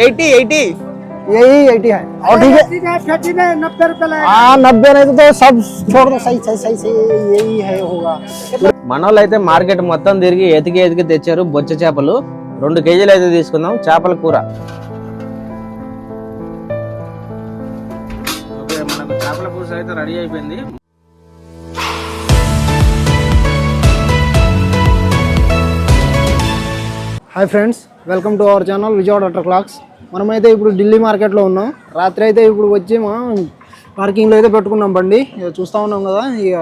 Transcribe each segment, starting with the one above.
Eighty eighty यही eighty है और ठीक है छठी में नब्बे रुपए लगेगा हाँ नब्बे नहीं तो, तो सब छोड़ दो सही सही सही सही यही है होगा మనోళ్ళు అయితే మార్కెట్ మొత్తం తిరిగి ఎతికి ఎతికి తెచ్చారు బొచ్చ చేపలు రెండు కేజీలు అయితే తీసుకుందాం చేపల కూర ఓకే మనకు చేపల పులుసు అయితే రెడీ అయిపోయింది hi friends Welcome to our channel Vijayawada utter క్లాక్స్. మనమైతే ఇప్పుడు ఢిల్లీ మార్కెట్లో ఉన్నాం. రాత్రి అయితే ఇప్పుడు వచ్చి మనం పార్కింగ్లో అయితే పెట్టుకున్నాం బండి. ఇక చూస్తూ ఉన్నాం కదా ఇక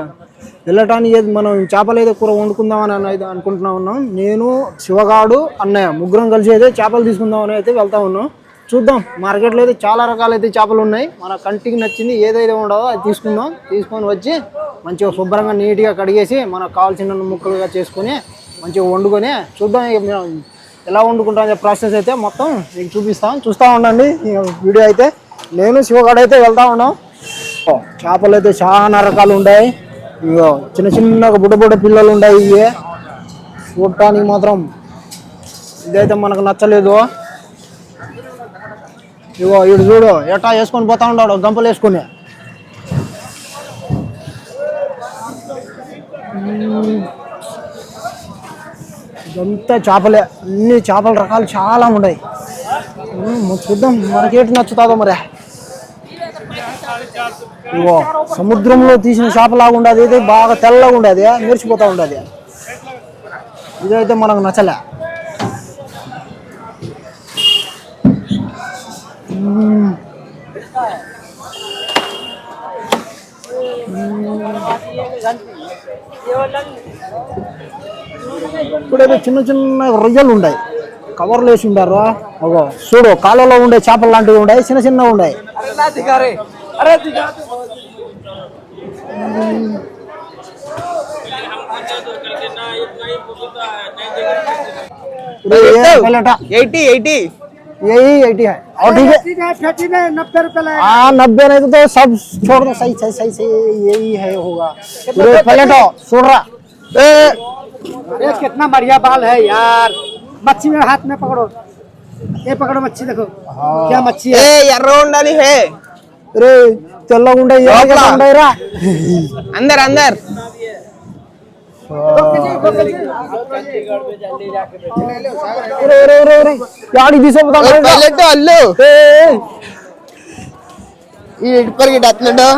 వెళ్ళటానికి మనం చేపలు అయితే కూర వండుకుందామని అయితే అనుకుంటున్నా ఉన్నాం. నేను శివగాడు అన్నయ్య ముగ్గురం కలిసి అయితే చేపలు తీసుకుందామని అయితే వెళ్తా ఉన్నాం. చూద్దాం మార్కెట్లో అయితే చాలా రకాలైతే చేపలు ఉన్నాయి. మన కంటికి నచ్చింది ఏదైతే ఉండదో అది తీసుకుందాం. తీసుకొని వచ్చి మంచిగా శుభ్రంగా నీట్గా కడిగేసి మనకు కావాల్సిన ముక్కలుగా చేసుకొని మంచిగా వండుకొని చూద్దాం ఇక ఎలా వండుకుంటాం అనే ప్రాసెస్ అయితే మొత్తం మీకు చూపిస్తాం. చూస్తూ ఉండండి. వీడియో అయితే నేను శివగాడు అయితే వెళ్తా ఉన్నాం. ఓ, చేపలు అయితే చాలా రకాలు ఉన్నాయి. ఇగో చిన్న చిన్న బుడ్డ బుడ్డ పిల్లలు ఉన్నాయి ఇవి. చూడటానికి మాత్రం ఇదైతే మనకు నచ్చలేదు. ఇగో ఇడు చూడు ఎట్టా వేసుకొని పోతా ఉన్నాడు గంపలు వేసుకొని. ఇదంతా చేపలే. అన్ని చేపల రకాలు చాలా ఉన్నాయి. చూద్దాం. మనకేటి నచ్చుతుందో మరి. ఇగో సముద్రంలో తీసిన చేపలాగా ఉండదు. ఇది బాగా తెల్లగా ఉండదు. మెరిచిపోతూ ఉండదు. ఇదైతే మనకు నచ్చలే. ఇప్పుడైతే చిన్న చిన్న రొయ్యలు ఉన్నాయి కవర్లు వేసి ఉండారు అగో చూడు కాలంలో ఉండే చేపలు లాంటివి ఉన్నాయి చిన్న చిన్నవి ఉన్నాయి ఇప్పుడు ये पलटा ఎయిటీ ఎయిటీ यही एटी है और ठीक है छठी में छठी में नब्बे रुपए लगेगा हाँ नब्बे नहीं तो, तो सब छोड़ दो सही सही सही सही यही है होगा पूरे पलटो छोड़ रहा ए, अरे कितना बढ़िया बाल है यार मच्छी में हाथ में पकड़ो ये पकड़ो मच्छी देखो क्या मच्छी है ఎర్ర ఉండాలి హే రే తెల్లగా ఉండే లోపల. ఉండేరా అందర్ అందర్ యాడికి తీసుకుపోతాం అల్లు ఏయ్, ఈ ఇటుపరికి అట్లడు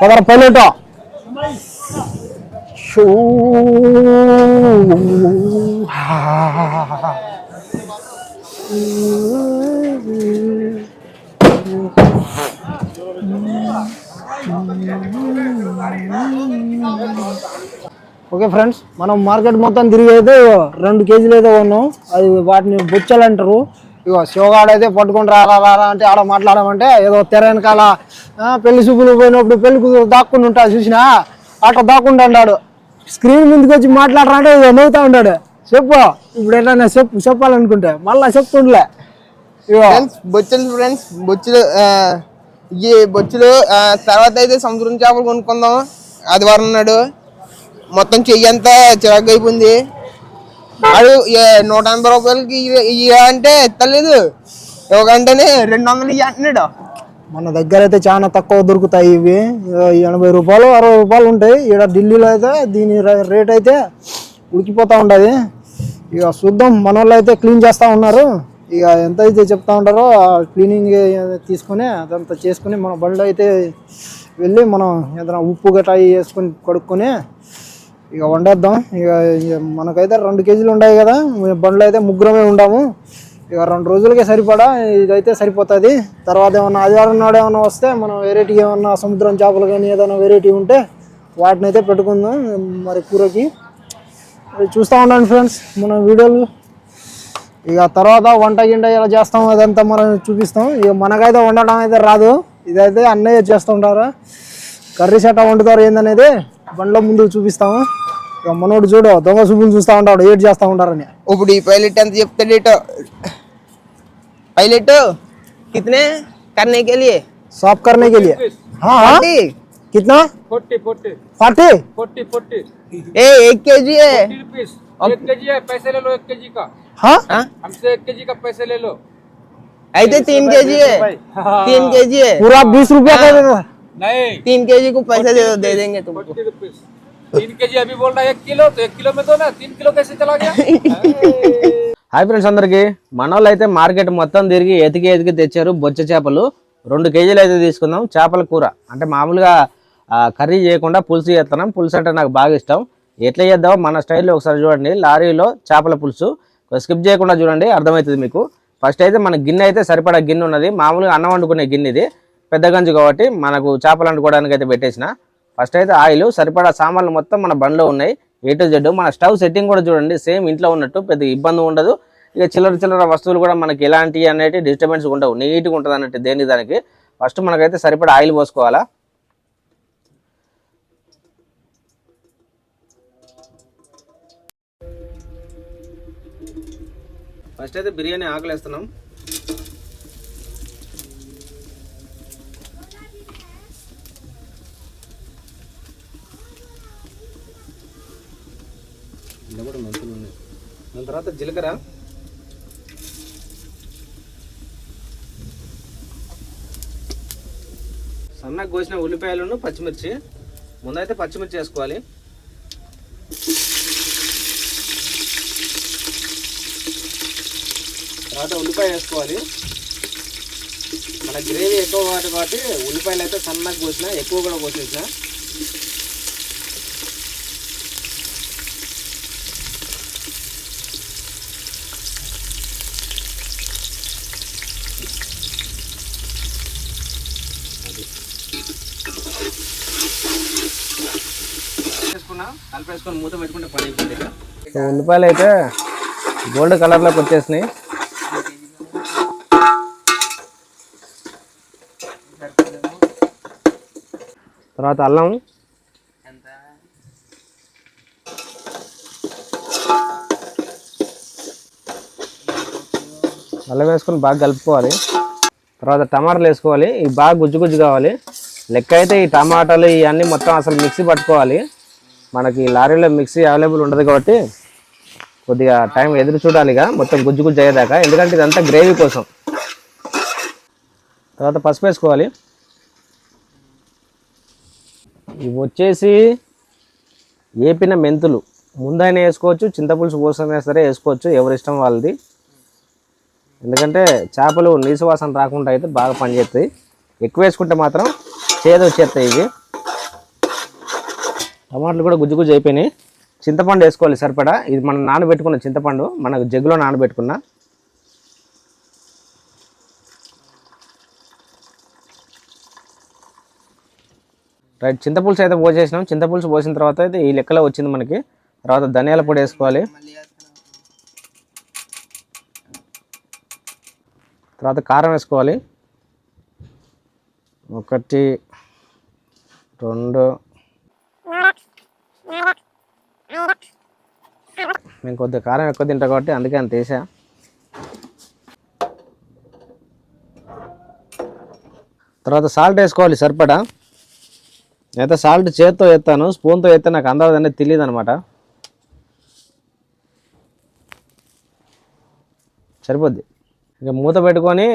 Padara pilot shoe okay friends మనం మార్కెట్ మొత్తం తిరిగి అయితే రెండు కేజీలు అయితే కొన్నాం. అది వాటిని బొచ్చలు అంటారు ఇగో శివగాడు అయితే పట్టుకుని రారా రారా అంటే ఆడ మాట్లాడమంటే ఏదో తెర వెనకాల పెళ్ళి చూపులు పోయినప్పుడు పెళ్ళి కూతురు దాక్కుని ఉంటా చూసినా? అట్లా దాక్కుండా అన్నాడు స్క్రీన్ ముందుకు వచ్చి మాట్లాడరంటే నవ్వుతా ఉన్నాడు చెప్పు. ఇప్పుడు ఎట్లా చెప్పు చెప్పాలనుకుంటే. మళ్ళా చెప్తుండలే. ఫ్రెండ్స్ బొచ్చులు ఫ్రెండ్స్ బొచ్చులు ఈ బొచ్చులు తర్వాత అయితే సముద్రం చేపలు కొనుక్కుందాం. ఆదివారం నాడు. మొత్తం చెయ్యి అంతా చిరాకు అయిపోయింది. వాడు నూట ఎనభై రూపాయలకి ఇయ్య- ఇయ్య అంటే ఎత్తలేదు. ఇవ్వకంటేనే రెండు వందలు ఇయ్య అంటున్నాడు. మన దగ్గర అయితే చాలా తక్కువ దొరుకుతాయి ఇవి. ఎనభై రూపాయలు అరవై రూపాయలు ఉంటాయి. ఇక్కడ ఢిల్లీలో అయితే దీని రే- రేట్ అయితే ఉడికిపోతూ ఉంటుంది ఇక చూద్దాం మన వాళ్ళు అయితే క్లీన్ చేస్తూ ఉన్నారు. ఇక ఎంత అయితే చెప్తా ఉంటారో ఆ క్లీనింగ్ తీసుకొని అదంతా చేసుకొని మన బళ్ళు అయితే వెళ్ళి మనం ఏదైనా ఉప్పు గట్రా వేసుకొని కడుక్కొని ఇక వండేద్దాం. ఇక మనకైతే రెండు కేజీలు ఉన్నాయి కదా. బండ్లు అయితే ముగ్గురమే ఉండాము. ఇక రెండు రోజులకే సరిపడా ఇదైతే సరిపోతుంది. తర్వాత ఏమన్నా ఆదివారం నాడు ఏమన్నా వస్తే మనం వెరైటీ ఏమన్నా సముద్రం చేపలు కానీ ఏదైనా వెరైటీ ఉంటే వాటిని అయితే పెట్టుకుందాం మరి కూరకి. అది చూస్తూ ఉండండి ఫ్రెండ్స్ మన వీడియోలు. ఇక తర్వాత వంట గింట ఎలా చేస్తాం అదంతా మనం చూపిస్తాం. ఇక మనకైతే వండటం అయితే రాదు. ఇదైతే అన్నయ్య చేస్తుంటారు. కర్రీ సెట్ వండుతారు ఏందనేది బండ్లో ముందు చూపిస్తాము. మనోడు చూడు దొంగ చూపులు చూస్తూ ఉంటాడు ఏడ్ చేస్తూ ఉంటారని ఇప్పుడు ఈ పైలట్ ఎంత చెప్తాడేటో పైలట్ कितने करने के लिए साफ करने के लिए हाँ हाँ कितना forty forty forty forty forty ए एक के जी है रुपीस एक के जी है पैसे ले लो एक के जी का हाँ हाँ? हमसे एक के जी का पैसे ले लो అయితే तीन के जी है तीन के जी है पूरा बीस रुपया का देता नहीं तीन के जी को पैसे दे, दे देंगे तुमको फोर्टी रुपीज तीन के जी अभी बोल रहा है एक किलो तो एक किलो में दो ना तीन किलो कैसे चला गया హాయ్ ఫ్రెండ్స్ అందరికి మనోళ్ళు అయితే మార్కెట్ మొత్తం తిరిగి ఎతికి ఎతికి తెచ్చారు బొచ్చ చేపలు రెండు కేజీలు అయితే తీసుకుందాం చేపల కూర అంటే మామూలుగా ఆ, కర్రీ చేయకుండా పులుసు చేస్తున్నాం పులుసు అంటే నాకు బాగా ఇష్టం ఎట్లా చేద్దామో మన స్టైల్లో ఒకసారి చూడండి లారీలో చేపల పులుసు స్కిప్ చేయకుండా చూడండి అర్థమవుతుంది మీకు ఫస్ట్ అయితే మన గిన్నె అయితే సరిపడా గిన్నె ఉన్నది మామూలుగా అన్నం వండుకునే గిన్నె ఇది పెద్ద గంజు కాబట్టి మనకు చేపలు వండుకోవడానికి అయితే పెట్టేసిన ఫస్ట్ అయితే ఆయిల్ సరిపడా సామాన్లు మొత్తం మన బండ్లో ఉన్నాయి. ఏ టు జెడ్ మన స్టవ్ సెట్టింగ్ కూడా చూడండి సేమ్ ఇంట్లో ఉన్నట్టు పెద్ద ఇబ్బంది ఉండదు. ఇక చిల్లర చిల్లర వస్తువులు కూడా మనకి ఎలాంటి అనేటి డిస్టర్బెన్స్ ఉండవు నీట్గా ఉంటుంది అన్నట్టు దేని దానికి. ఫస్ట్ మనకైతే సరిపడా ఆయిల్ పోసుకోవాలా. ఫస్ట్ అయితే బిర్యానీ ఆకలేస్తున్నాం. తర్వాత జీలకర్ర. సన్నగా కోసిన ఉల్లిపాయలను పచ్చిమిర్చి. ముందైతే పచ్చిమిర్చి వేసుకోవాలి. తర్వాత ఉల్లిపాయ వేసుకోవాలి. మన గ్రేవీ ఎక్కువ కాబట్టి కాబట్టి ఉల్లిపాయలు అయితే సన్నగా కోసిన ఎక్కువ కూడా కోసేసిన కలిపేసుకొని మూత పెట్టుకుంటే పని అయిపోయింది ఇక ఉల్లిపాయలు అయితే గోల్డ్ కలర్లోకి వచ్చేసినాయి. తర్వాత అల్లం. అల్లం వేసుకొని బాగా కలుపుకోవాలి. తర్వాత టమాటాలు వేసుకోవాలి. ఇవి బాగా గుజ్జు గుజ్జు కావాలి. లెక్క అయితే ఈ టమాటాలు ఇవన్నీ మొత్తం అసలు మిక్సీ పట్టుకోవాలి. మనకి లారీలో మిక్సీ అవైలబుల్ ఉండదు కాబట్టి కొద్దిగా టైం ఎదురు చూడాలిగా మొత్తం గుజ్జు గుజ్జు అయ్యేదాకా. ఎందుకంటే ఇదంతా గ్రేవీ కోసం. తర్వాత పసుపు వేసుకోవాలి. ఇవి వచ్చేసి ఏపిన మెంతులు. ముందైనా వేసుకోవచ్చు చింతపులుసు పోసమైనా సరే వేసుకోవచ్చు. ఎవరి ఇష్టం వాళ్ళది. ఎందుకంటే చేపలు నీసు వాసన రాకుండా అయితే బాగా పనిచేస్తాయి. ఎక్కువ వేసుకుంటే మాత్రం చేదు వచ్చేస్తాయి ఇవి. టమాటాలు కూడా గుజ్జు గుజ్జు అయిపోయినాయి. చింతపండు వేసుకోవాలి సరిపడా. ఇది మనం నానబెట్టుకున్న చింతపండు. మనకు జగ్గులో నానబెట్టుకున్న. రైట్ చింతపులుసు అయితే పోసేసినాం. చింతపులుసు పోసిన తర్వాత అయితే ఈ లెక్కలో వచ్చింది మనకి. తర్వాత ధనియాల పొడి వేసుకోవాలి. తర్వాత కారం వేసుకోవాలి. ఒకటి రెండు నేను కొద్దిగా కారం ఎక్కువ తింటా కాబట్టి అందుకే అంత వేసా తర్వాత సాల్ట్ వేసుకోవాలి సరిపడా? నేనైతే సాల్ట్ చేత్తో ఎత్తాను స్పూన్తో ఎత్తే నాకు అందాజు అనేది తెలియదు అనమాట సరిపోద్ది. ఇక మూత పెట్టుకొని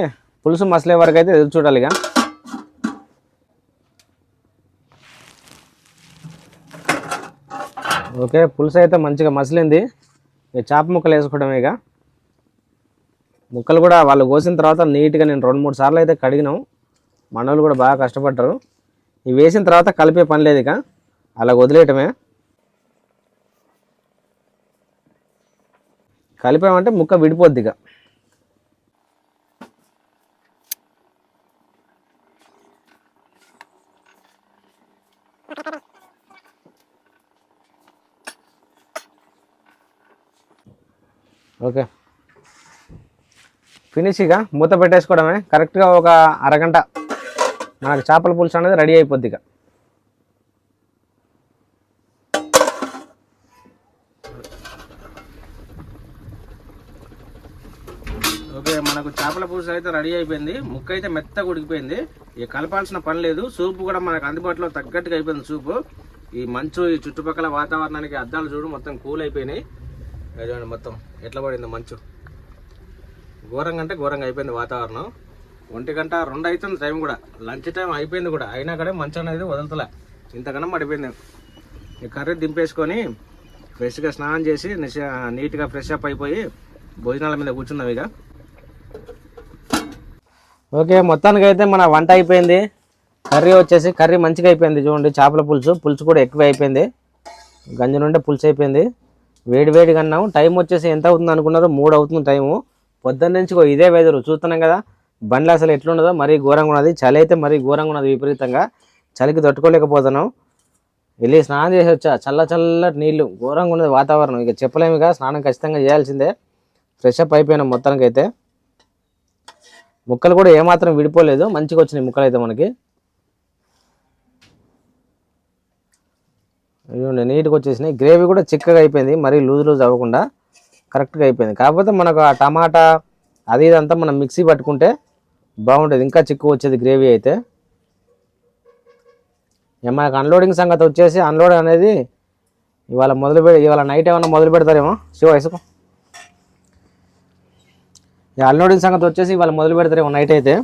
పులుసు మసలే వరకు అయితే ఎదురు చూడాలి ఇక ఓకే పులుసు అయితే మంచిగా మసిలింది. ఇక చేప ముక్కలు వేసుకోవడమే ఇక. ముక్కలు కూడా వాళ్ళు కోసిన తర్వాత నీట్గా నేను రెండు మూడు సార్లు అయితే కడిగినాం. మనోళ్ళు కూడా బాగా కష్టపడ్డారు. ఇవి వేసిన తర్వాత కలిపే పని లేదు ఇక. అలా వదిలేయటమే. కలిపామంటే ముక్క విడిపోద్ది ఇక. ఓకే. ఫినిష్ ఇక మూత పెట్టేసుకోవడమే. కరెక్ట్గా ఒక అరగంట మనకు చేపల పులుసు అనేది రెడీ అయిపోద్ది ఇక. ఓకే మనకు చేపల పులుసు అయితే రెడీ అయిపోయింది. ముక్క అయితే మెత్తగా ఉడికిపోయింది. ఇక కలపాల్సిన పని లేదు. సూప్ కూడా మనకు అందుబాటులో తగ్గట్టుగా అయిపోయింది సూపు. ఈ మంచు ఈ చుట్టుపక్కల వాతావరణానికి అద్దాలు చూడు మొత్తం కూల్ అయిపోయినాయి. చూడండి మొత్తం. ఎట్లా పడింది మంచు. ఘోరంగా అంటే ఘోరంగా అయిపోయింది వాతావరణం. ఒంటి గంట రెండు అవుతుంది టైం కూడా. లంచ్ టైం అయిపోయింది కూడా. అయినా కూడా మంచు అనేది వదలతలే. ఇంతకన్నా పడిపోయింది. ఈ కర్రీ దింపేసుకొని ఫ్రెష్గా స్నానం చేసి నీట్గా ఫ్రెష్ అప్ అయిపోయి భోజనాల మీద కూర్చున్నాం ఇక. ఓకే మొత్తానికి అయితే మన వంట అయిపోయింది. కర్రీ వచ్చేసి కర్రీ మంచిగా అయిపోయింది చూడండి. చేపల పులుసు. పులుసు కూడా ఎక్కువ అయిపోయింది గంజి నుండి పులుసు అయిపోయింది. వేడివేడిగా అన్నాము. టైం వచ్చేసి ఎంత అవుతుంది అనుకున్నారు మూడు అవుతుంది టైము పొద్దున్న నుంచి ఇదే వెదరు చూస్తున్నాం కదా బండ్లు అసలు ఎట్లున్నదో మరీ ఘోరంగా ఉన్నది. చలి అయితే మరీ ఘోరంగా ఉన్నది విపరీతంగా. చలికి తట్టుకోలేకపోతున్నాం. వెళ్ళి స్నానం చేసి వచ్చా. చల్ల చల్లటి నీళ్ళు ఘోరంగా ఉన్నది వాతావరణం. ఇక చెప్పలేముగా స్నానం ఖచ్చితంగా చేయాల్సిందే. ఫ్రెష్ అప్ అయిపోయినాం మొత్తానికి అయితే ముక్కలు కూడా ఏమాత్రం విడిపోలేదు. మంచిగా వచ్చినాయి ముక్కలు అయితే మనకి. ఇవ్వండి నీట్గా వచ్చేసినాయి. గ్రేవీ కూడా చిక్కగా అయిపోయింది. మరీ లూజ్ లూజ్ అవ్వకుండా కరెక్ట్గా అయిపోయింది. కాకపోతే మనకు ఆ టమాటా అది ఇదంతా మనం మిక్సీ పట్టుకుంటే బాగుంటుంది. ఇంకా చిక్కు వచ్చేది గ్రేవీ అయితే. ఇక మనకు అన్లోడింగ్ సంగతి వచ్చేసి అన్లోడ్ అనేది ఇవాళ మొదలు పెడి ఇవాళ నైట్ ఏమన్నా మొదలు పెడతారేమో? శివ ఇసుకు. ఇక అన్లోడింగ్ సంగతి వచ్చేసి ఇవాళ మొదలు పెడతారేమో నైట్ అయితే.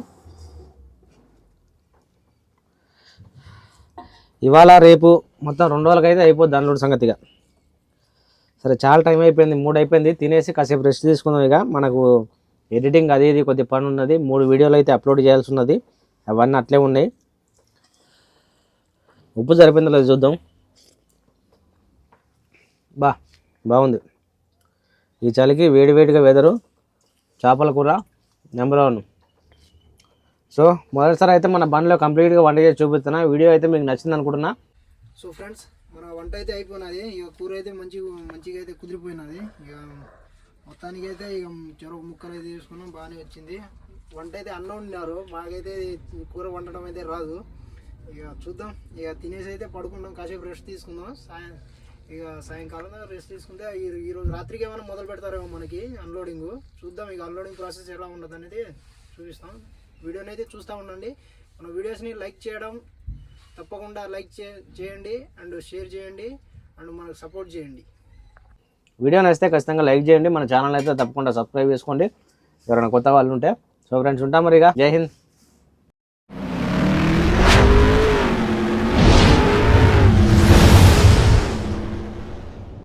ఇవాళ రేపు మొత్తం రెండు రోజులకైతే అయిపోద్ది దానిలో సంగతిగా సరే చాలా టైం అయిపోయింది మూడు అయిపోయింది. తినేసి కాసేపు రెస్ట్ తీసుకుందాం ఇక. మనకు ఎడిటింగ్ అది ఇది కొద్ది పని ఉన్నది. మూడు వీడియోలు అయితే అప్లోడ్ చేయాల్సి ఉన్నది. అవన్నీ అట్లే ఉన్నాయి. ఉప్పు సరిపోయిందో లేదు చూద్దాం. బా బాగుంది. ఈ చలికి వేడి వేడిగా వెదరు చేపల కూర నెంబర్ వన్ సో మొదటిసారి అయితే మన బండిలో కంప్లీట్గా వంట చేసి చూపిస్తున్నా. వీడియో అయితే మీకు నచ్చింది అనుకుంటున్నా. సో ఫ్రెండ్స్ మన వంట అయితే అయిపోయినది. ఇక కూర అయితే మంచిగా మంచిగా అయితే కుదిరిపోయినది. ఇక మొత్తానికి అయితే ఇక చెరువు ముక్కలు అయితే తీసుకున్నాం బాగానే వచ్చింది. వంట అయితే అన్నం వండినారు. మాకైతే కూర వండడం అయితే రాదు. ఇక చూద్దాం. ఇక తినేసి అయితే పడుకుందాం. కాసేపు రెస్ట్ తీసుకుందాం. సాయం ఇక సాయంకాలం రెస్ట్ తీసుకుంటే ఈరోజు రాత్రికి ఏమైనా మొదలు పెడతారేమో మనకి అన్లోడింగ్ చూద్దాం ఇక అన్లోడింగ్ ప్రాసెస్ ఎలా ఉండదు అనేది చూపిస్తాం. వీడియోని అయితే చూస్తూ ఉండండి. మన వీడియోస్ని లైక్ చేయడం తప్పకుండా లైక్ చే చేయండి అండ్ షేర్ చేయండి అండ్ మనకు సపోర్ట్ చేయండి. వీడియో నచ్చితే ఖచ్చితంగా లైక్ చేయండి. మన ఛానల్ అయితే తప్పకుండా సబ్స్క్రైబ్ చేసుకోండి. ఎవరైనా కొత్త వాళ్ళు ఉంటే. సో ఫ్రెండ్స్ ఉంటాం మరి ఇక. జై హింద్.